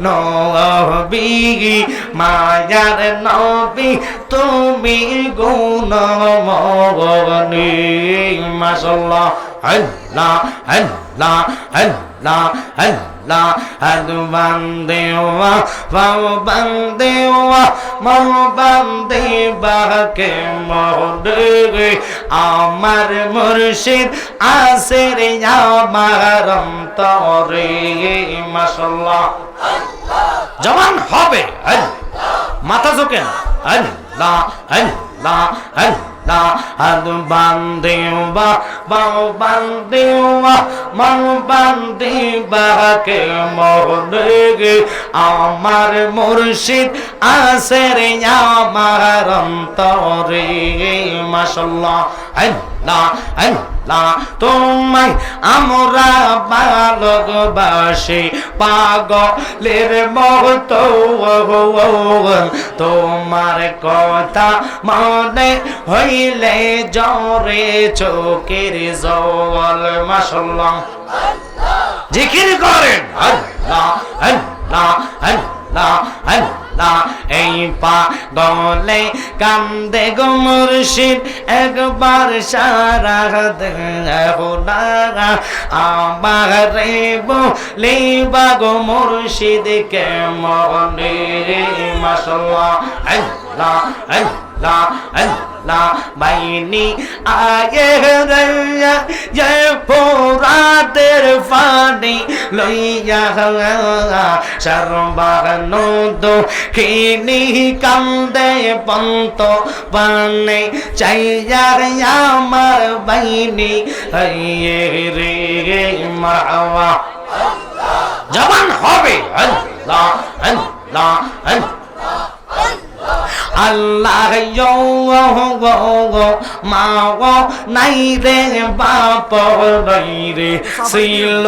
নবী, মায়ার নবী, তুমি গুণমগনি মাশাল্লাহ আল্লাহ আল্লাহ আল্লাহ আল্লাহ হাত বান্দেওয়া পাও বান্দেওয়া মন বান্দে বাকে মহরে আমার মুর্শিদ আসে রে আমার অন্তরে মাশাল্লাহ জবান হবে। মাথা ঝোকেন। আল্লাহ আল্লাহ আল্লাহ। হাত বান্দেওয়া বাও বান্দেওয়া মন বান্দেবা কে মহরে আমার মুর্শিদ আসে রে আমার অন্তরে মাশাল্লাহ তোমায় আমরা ভালোবাসি। পাগলের মত তোমার কথা মনে হইলে জরে চোখের জল মাসাল্লাহ জিকির করেন। আল্লাহ আল্লাহ আল্লাহ আল্লাহ। এই পাগলে কান্দে গো মুর্শিদ, একবার সারা দেখো না আমার রে বলে বাগো মুর্শিদ কে মনে মাসাল্লাহ আল্লাহ আল্লাহ আল্লাহ। বাইনি আয়ে রয়া যে পোরাদের ফানি লইয়া সর্বানো দো কিনি কান্দে পন্ত পানে চাইয়া আমার বাইনি আয়ে রে মাওয়া জবান হবে আল্লাহ আল্লাহ আল্লাহ আল্লাহ মা নাই রে বাপ নাই রে ছিল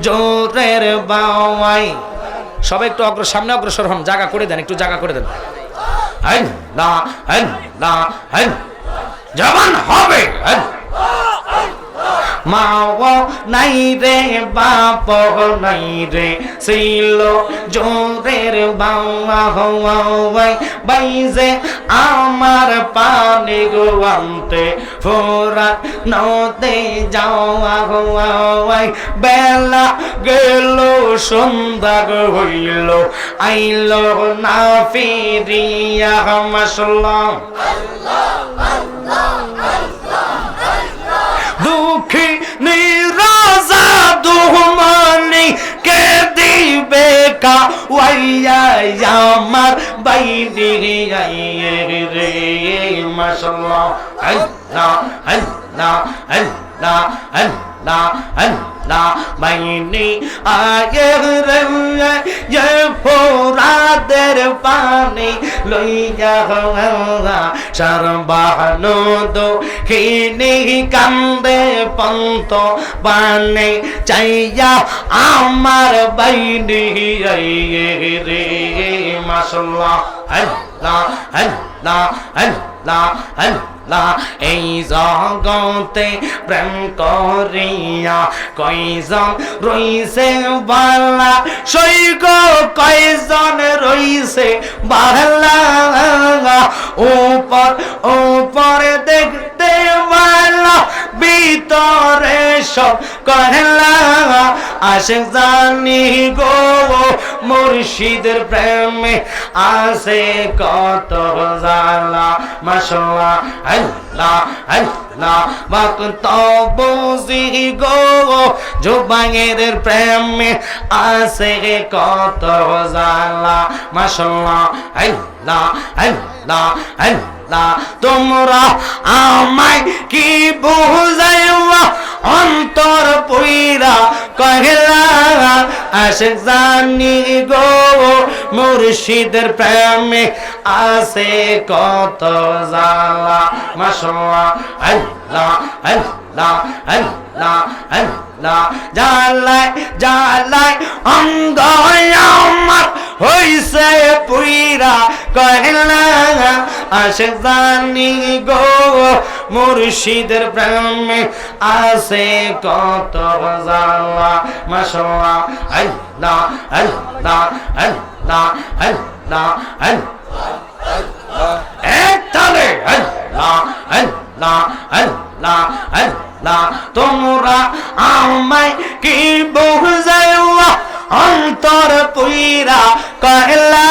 জোরের বাওয়াই। সবাই একটু অগ্র সামনে অগ্রসর হন, জায়গা করে দেন, একটু জায়গা করে দেন। জবান হবে মাও নাই রে বাপ নাই রে। ছিল জোরের বাইজে আমার পানি গোয়ান্তে, ফোরা নদে যাওয়া হওয়াই বেলা গেল, সন্ধ্যা হইল, আইল না ফিরিয়া মাসলাম দুঃখী নিরাজা দুহমানি কে দিবে কা? ওয়াইয়া আমার বাইনি আইয়ে রে, মাশাআল্লাহ। আল্লাহ আল্লাহ আল্লাহ আল্লাহ আল্লাহ বাইনি আয়ে ফোরাদের পানি লইয়া সর্বানু দো হিনি কান্দে পন্ত পানে চাইয়া আমার বাইনি রে মাশাল্লাহ আল্লাহ আল্লাহ আল্লাহ আল্লাহ এই জগতে প্রেম করিয়া কইজন রইছে বালা? সৈক কয়জন রইছে বালা? উপর উপর দেখতে বালা, ভিতরে সব কহলা আশে জানি গো মুর্শিদের প্রেমে আসে কত জালা মাশাল্লাহ আল্লাহ আল্লাহ ভক্ত বুঝি গো। জুবাঙের প্রেমে আসে কত জালা মাশাল্লাহ আল্লাহ আল্লাহ আল্লাহ। তোমরা আমায় কি বুঝাইবা? আশেক জানি গো মুর্শিদের প্রেমে আছে কত জালা মাসোয়া আল্লাহ আল্লাহ আল্লাহ আল্লাহ। জালায় জালায় অঙ্গ আমার হইছে পুইরা কহিলা আসে জানি গো মুর্শিদের প্রেমে আছে কত জালা মাশাআল্লাহ, আল্লাহ আল্লাহ আল্লাহ আল্লাহ আল্লাহ, এক তালে, আল্লাহ আল্লাহ আল্লাহ আল্লাহ, তোমরা আমায় কি বুঝাইওয়া অন্তর পুইরা কহলা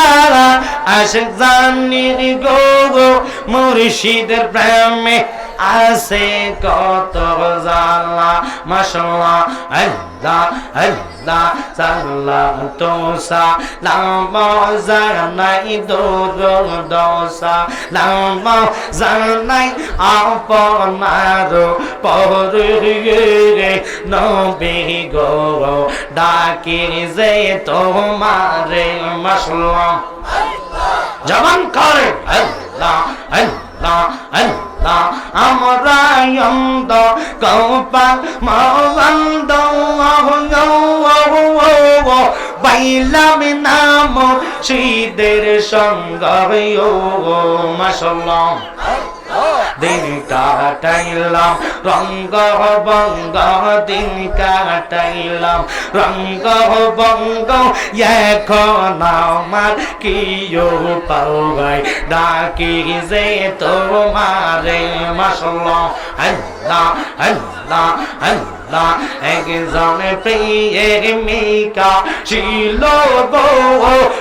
আশেক জানির গো গো প্রেমে আছে কত জালা মাশাআল্লাহ আল্লাহ আল্লাহ সাল্লাম তোসা নাম জানাই দোসা নাম জানাই আপনার পরে নবী গো, ডাকি যে তোমারে মাশাআল্লাহ জবান করে আল্লাহ আল্লাহ আল্লাহ আমরা কৌপাল মন্দ বাইলাম নাম শীদের সঙ্গ মাসাল্লাহ দিন কাটাইলাম, রঙ্গ বঙ্গ দিন কাটাইলাম, রঙ্গ বঙ্গ এখন আমার কি পাওয়াই, ডাকি যে তোমারে মাসাল্লাহ আল্লাহ আল্লাহ। আল্লাহ একজন প্রেমিকা ছিল গো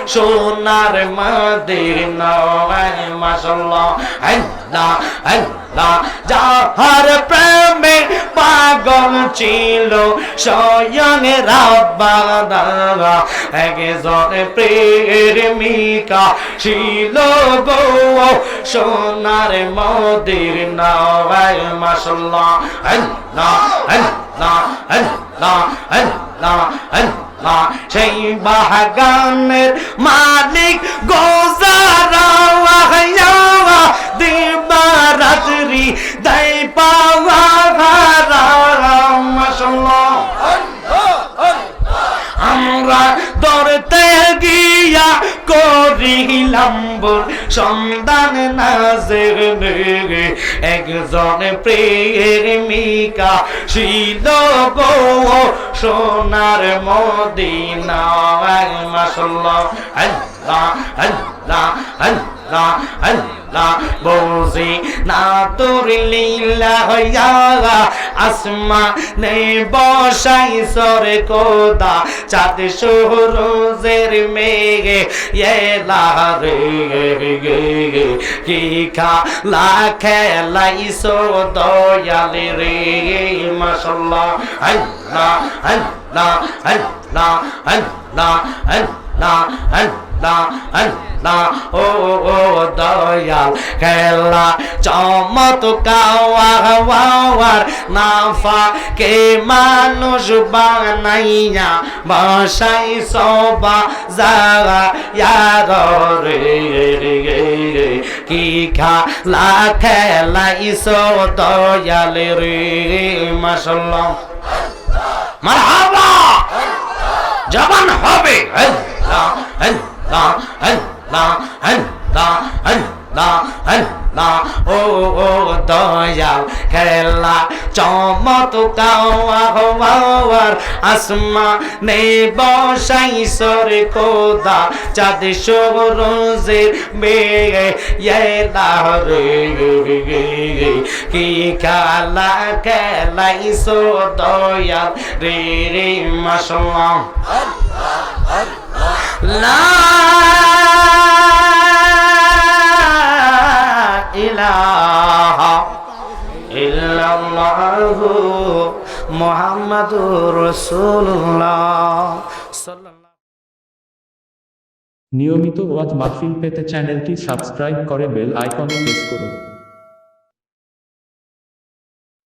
সোনার মদিনা মাসাল্লাহ আল্লাহ আল্লাহ। যাহার প্রেমে পাগল ছিল স্বয়ং রাব্বানা একজন প্রেমিকা ছিল। গো সোনার মদিনা মাসাল্লাহ আল্লাহ আল্লাহ আল্লাহ আল্লাহ আল্লাহ সেই বাগানের মালিক গোজারা করিলাম সন্ধান নাজের একজন প্রেমিকা শিল গো সোনার মদিনা মাসাল্লাহ আল্লাহ আল্লাহ আল্লাহ। আল্লাহ বসে না তোর লীলা হইয়া আসমা নেই বসাই সরে কোদা চাঁদ সরোজের মেঘে এলা রে কি খালা খেলাইছো দয়ালে রে মাসাল্লাহ আল্লাহ আল্লাহ আল্লাহ আল্লাহ আল্লাহ আল্লাহ আল্লাহ ও ও দয়াল খেলা। চমত কাওয়ার নাফা কে মানুষ বানাইয়া বসাই সবা যারা ইয়ার রে কি খালা খেলাইছো দয়াল রে মাসাল্লাহ মারহাবা! জবান হবে। আল্লাহ আল্লাহ আল্লাহ আল্লাহ আল্লাহ আল্লাহ ও ও, দয়াল খেলা চমত কাওয়ার আসমা নে বসাই সরে কোদা চাঁদ সরোজের মেয়ে এলা রে কি খেলা খেলাইছো দয়াল, রে রে মাসাল্লাহ লা ইলাহা ইল্লাল্লাহু মুহাম্মাদুর রাসূলুল্লাহ নিয়মিত ওয়াজ মাহফিল পেতে চ্যানেলটি সাবস্ক্রাইব করে বেল আইকনে প্রেস করুন।